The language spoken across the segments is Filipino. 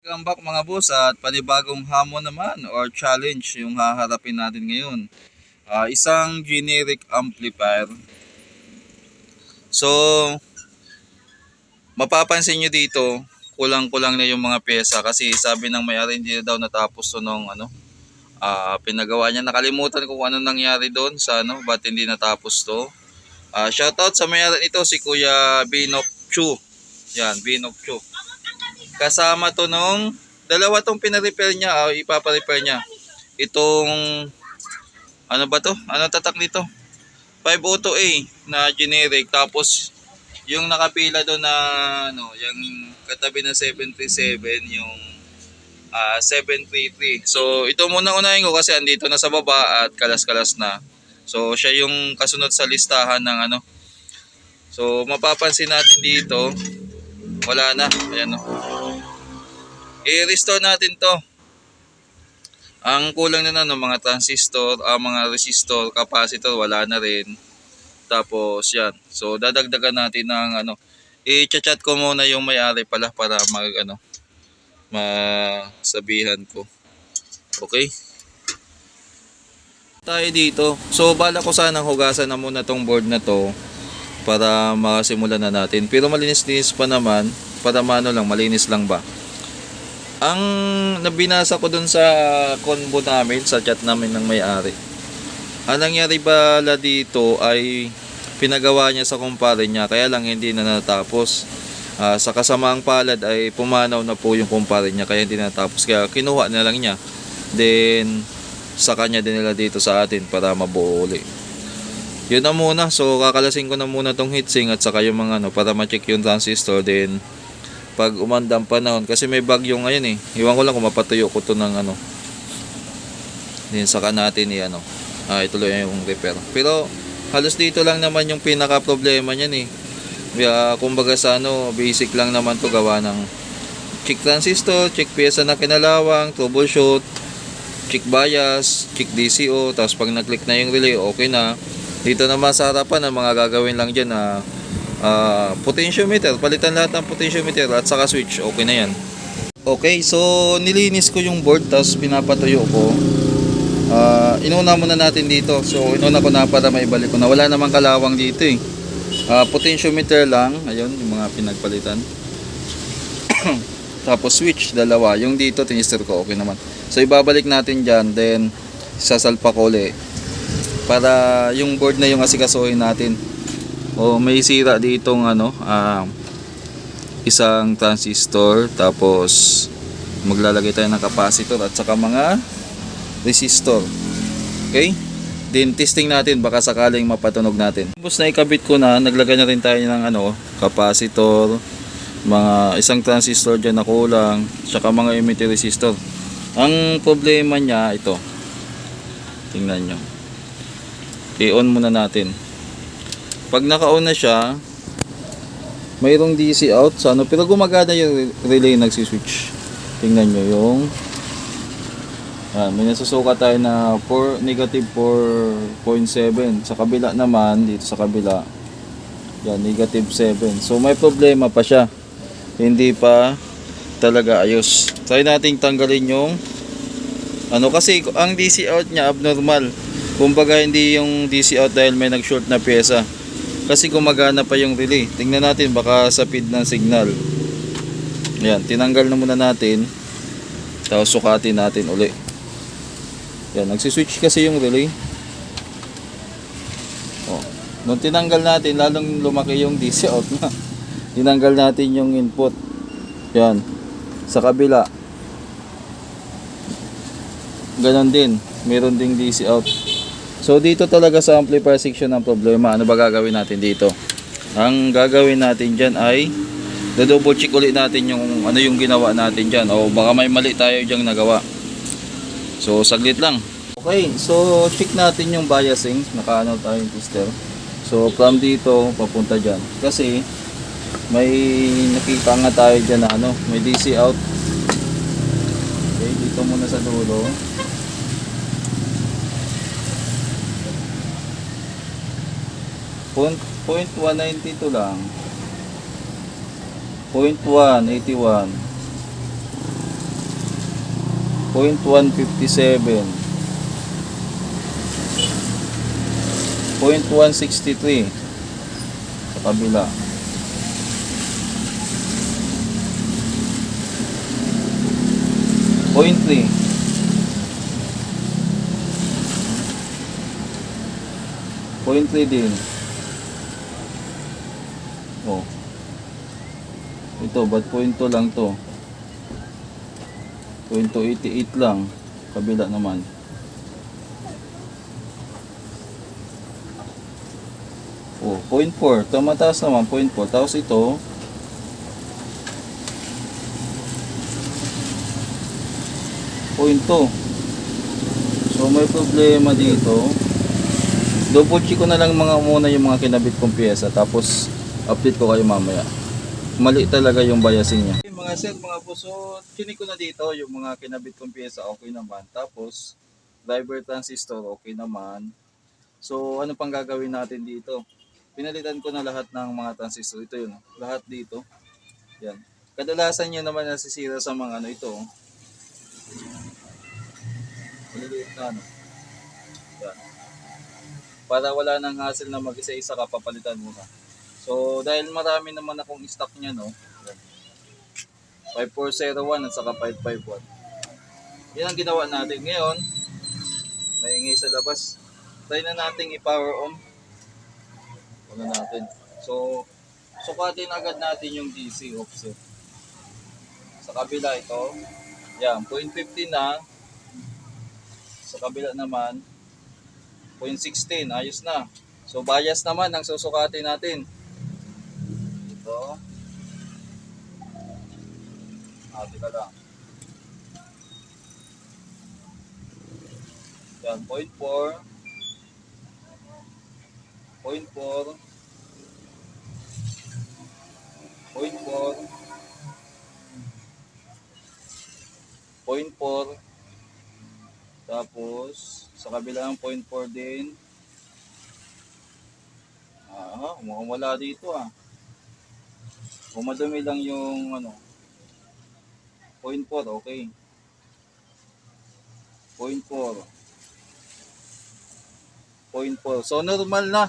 Welcome back mga boss at panibagong hamon naman or challenge yung haharapin natin ngayon. Ah, isang generic amplifier. So, mapapansin nyo dito, kulang-kulang na yung mga pyesa kasi sabi ng may-ari hindi na daw natapos to nung ano, ah, pinagawa niya. Nakalimutan kung ano nangyari doon sa ano, ba't hindi natapos to. Ah, shoutout sa may-ari nito si Kuya Binok Chu. Yan, Binok Chu kasama to nung dalawa tong pina-repair niya o ipapa-repair niya. Itong ano ba to? Ano tatak nito? 502A na generic tapos yung nakapila doon na ano, yung katabi ng 737 yung ah 733. So ito muna unahin ko kasi andito na sa baba at kalas-kalas na. So siya yung kasunod sa listahan ng ano. So mapapansin natin dito wala na. Ayan o. I-restore natin to. Ang kulang na ng mga transistor, ah, mga resistor, capacitor, wala na rin. Tapos yan. So dadagdagan natin ng ano. I-chat ko muna yung may-ari pala para mag ano masabihan ko. Okay? Tayo dito. So bala ko sanang hugasan na muna tong board na to para makasimulan na natin. Pero malinis-linis pa naman, para mano lang, malinis lang ba. Ang nabinasa ko dun sa convo namin, sa chat namin ng may-ari. Ang nangyari bala dito ay pinagawa niya sa kumpare niya, kaya lang hindi na natapos. Ah, sa kasamaang palad ay pumanaw na po yung kumpare niya, kaya hindi na natapos. Kaya kinuha na lang niya. Then, sa kanya din nila dito sa atin para mabuo uli. Yun na muna. So, kakalasin ko na muna tong heatsink at saka yung mga ano, para ma-check yung transistor. Then, pag umandang panahon, kasi may bagyo ngayon eh. Iwan ko lang kung mapatuyo ko to ng ano. Then, saka natin i ano, ah, ituloy yung repair. Pero, halos dito lang naman yung pinaka problema niyan eh. Kaya, kumbaga sa ano, basic lang naman to gawa ng check transistor, check pyesa na kinalawang, troubleshoot, check bias, check DCO, tapos pag nag-click na yung relay, okay na. Dito naman sa harapan, ang mga gagawin lang dyan na ah, potentiometer, palitan lahat ng potentiometer at saka switch, okay na yan. Okay, so nilinis ko yung board, tapos pinapatuyo ko. Ah, inuna muna natin dito. So inuna ko na para maibalik ko na. Wala namang kalawang dito eh. Ah, potentiometer lang, ayun, yung mga pinagpalitan. Tapos switch, dalawa. Yung dito, tinister ko, okay naman. So ibabalik natin dyan, then sasalpa ko ulit. Para yung board na yung asikasuhin natin. O may sira ditong ano, ah, isang transistor, tapos maglalagay tayo ng capacitor at saka mga resistor. Okay? Then testing natin baka sakaling mapatunog natin. Tapos na ikabit ko na, naglagay na rin tayo ng ano, capacitor, mga isang transistor dyan na kulang, saka mga emitter resistor. Ang problema niya ito. Tingnan nyo. I-on muna natin. Pag naka-on na siya, mayroong DC out sa ano, pero gumagana yung re- relay nagsiswitch. Tingnan nyo yung Ah, may nasusuka tayo na 4, negative 4.7. Sa kabila naman, dito sa kabila, yan, negative 7. So, may problema pa siya. Hindi pa talaga ayos. Try nating tanggalin yung ano kasi ang DC out niya abnormal. Kumbaga hindi yung DC out dahil may nag-short na pyesa. Kasi gumagana pa yung relay. Tingnan natin baka sa feed ng signal. Yan, tinanggal na muna natin. Tapos sukatin natin uli. Yan, nagsiswitch kasi yung relay. Oh. Nung tinanggal natin, lalong lumaki yung DC out na. tinanggal natin yung input. Yan. Sa kabila. Ganon din. Meron ding DC out. So dito talaga sa amplifier section ang problema. Ano ba gagawin natin dito? Ang gagawin natin dyan ay double check ulit natin yung ano yung ginawa natin dyan. O baka may mali tayo dyan nagawa. So saglit lang. Okay, so check natin yung biasing. Nakaano tayo yung tester. So from dito papunta dyan. Kasi may nakita nga tayo dyan na ano, may DC out. Okay, dito muna sa dulo. Point, point 192 lang. Point 181. Point 157. Point 163 sa kabila. Point 3. Point 3 din. Oh. Ito, ba't point 2 lang to? Point 288 lang. Kabila naman. Oh, point 4. Ito mataas naman, point 4. Tapos ito, point 2. So may problema dito. Double check ko na lang mga muna yung mga kinabit kong pyesa. Tapos update ko kayo mamaya. Mali talaga yung biasing niya. Okay, mga sir, mga puso, chinik ko na dito yung mga kinabit kong pyesa. Okay naman. Tapos driver transistor okay naman. So ano pang gagawin natin dito? Pinalitan ko na lahat ng mga transistor. Ito yun. Lahat dito. Yan. Kadalasan nyo naman nasisira sa mga ano ito. Maliliit na ano. Yan. Para wala nang hassle na mag-isa-isa ka, papalitan mo na. So, dahil marami naman akong stock niya, no? Yan. 5401 at saka 551. Yan ang ginawa natin. Ngayon, maingay sa labas. Try na nating i-power on. Ano natin. So, sukatin agad natin yung DC offset. Sa kabila ito, yan, 0.15 na. Sa kabila naman, 0.16, ayos na. So, bias naman ang susukatin natin. Ito. Ah, teka lang. Yan, 0.4. 0.4. 0.4. 0.4. Tapos, sa kabilang 0.4 din. Ah, mukhang wala dito ah. Kung madumi lang yung ano. 0.4, okay. 0.4. 0.4. So normal na.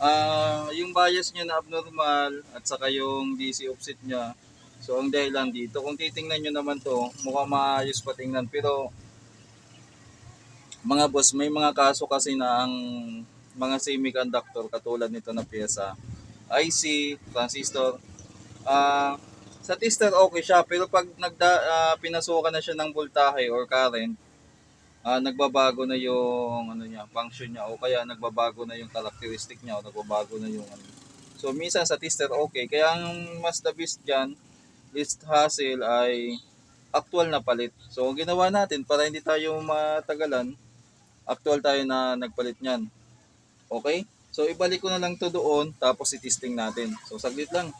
Ah, yung bias niya na abnormal at saka yung DC offset niya. So ang dahilan dito, kung titingnan niyo naman to, mukhang maayos pa tingnan pero mga boss, may mga kaso kasi na ang mga semiconductor katulad nito na pyesa, IC, transistor, ah sa tester okay siya pero pag nagda, ah, pinasukan na siya ng voltahe or current, ah nagbabago na yung ano niya, function niya o kaya nagbabago na yung characteristic niya o nagbabago na yung ano. So minsan sa tester okay, kaya ang mas the best diyan least hassle ay actual na palit. So ang ginawa natin para hindi tayo matagalan, actual tayo na nagpalit niyan. Okay? So ibalik ko na lang to doon tapos i-testing natin. So saglit lang.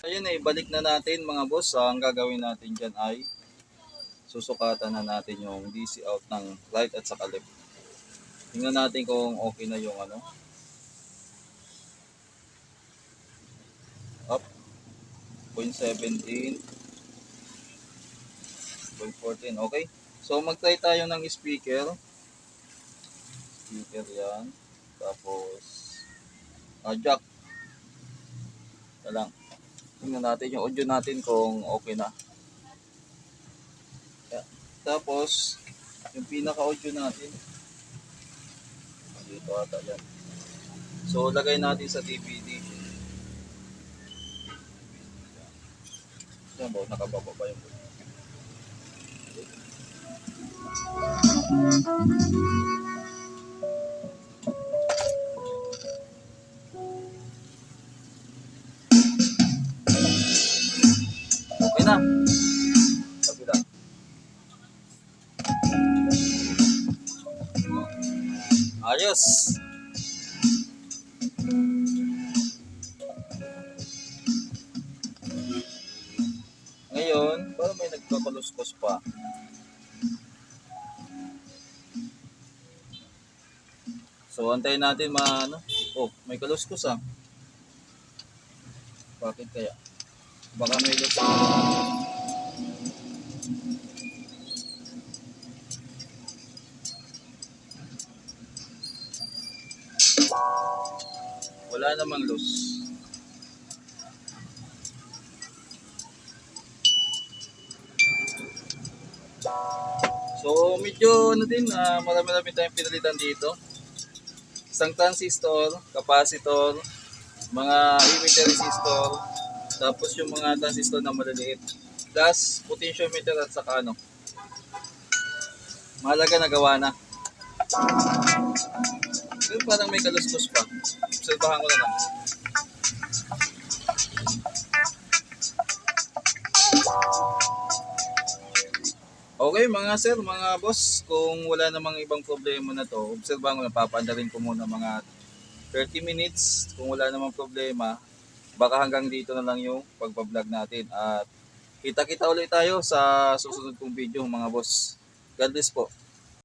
Ayun eh, ibalik na natin mga boss. Ah, Ang gagawin natin dyan ay susukatan na natin yung DC out ng right at saka left. Tingnan natin kung okay na yung ano. Up. 0.17. 0.14. Okay. So mag-try tayo ng speaker. Speaker yan. Tapos ah, jack. Ito lang. Tingnan natin yung audio natin kung okay na. Yeah. Tapos, yung pinaka-audio natin. Dito ata yan. So, lagay natin sa DVD. Yan ba? Nakababa ba yung na. Ayos. Ngayon, parang may nagkakaluskos pa. So, antayin natin ma, ano? Oh, may kaluskos ah. Bakit kaya? Baka may luskos. Wala namang loose. So, medyo ano din, ah, marami-rami tayong pinalitan dito. Isang transistor, capacitor, mga emitter resistor, tapos yung mga transistor na maliliit. Plus, potentiometer at saka ano. Mahalaga nagawa na. Pero parang may kalustos pa. Obserbahan ko na lang. Okay mga sir, mga boss, kung wala namang ibang problema na to, obserbahan ko na, papaandarin ko muna mga 30 minutes. Kung wala namang problema, baka hanggang dito na lang yung pagpa-vlog natin. At kita-kita ulit tayo sa susunod kong video mga boss. God bless po.